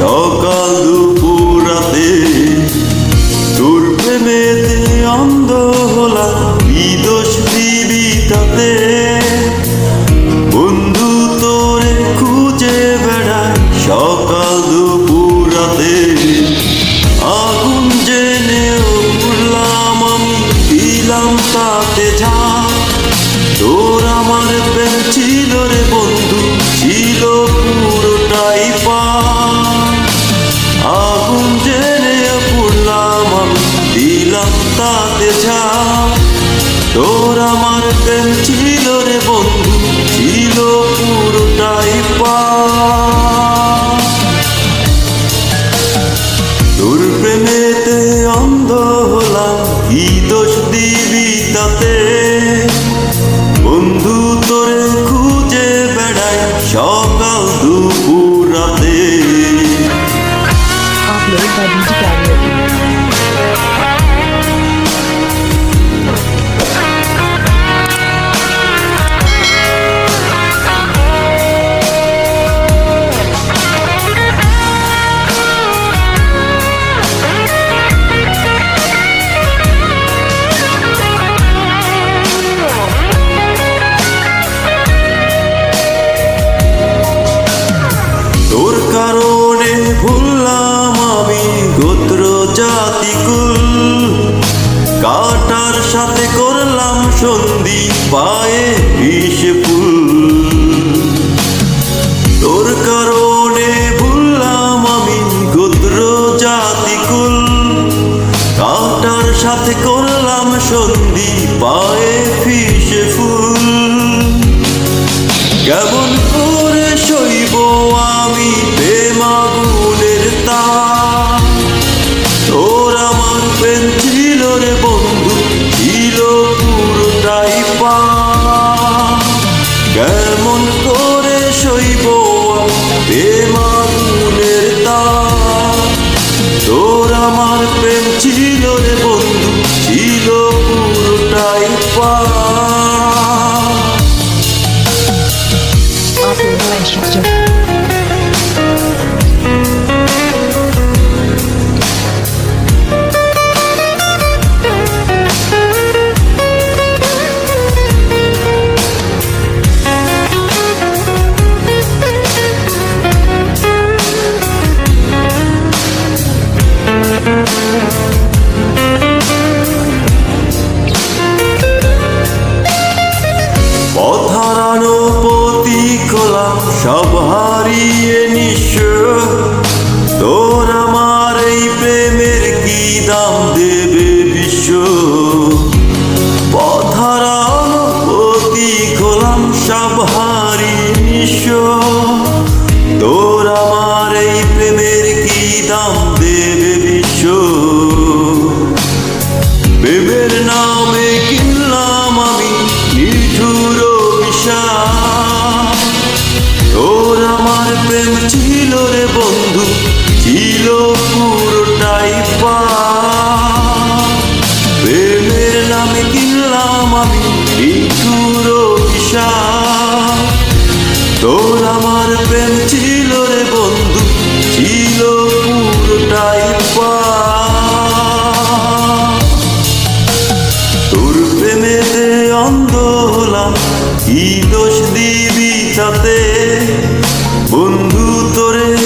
সকাল দুপুরাতে তোর প্রেমেতে অন্ধ হলা বিদোষ বিবিতাতে বন্ধু তোরে খুঁজে বেড়ায় সকাল দুপুরাতে আগুন জেনেও উঠলাম আমি, দিলাম তাতে যা তোর আমার প্রেম ছিল রে আমার প্রেম ছিল রে বন্ধু, ছিল পুরোটাই তোর প্রেমেতে অন্ধ হলাম, কি দোষ দিবি তাতে? তোর কারণে ভুললাম আমি গোত্র জাতিকুল তোর আমার এই প্রেমের কি দাম দেবে বিশ্ব? প্রেমের নামে কিনলাম আমি নিঠুর তোর আমার প্রেম ছিল রে বন্ধু অন্তরে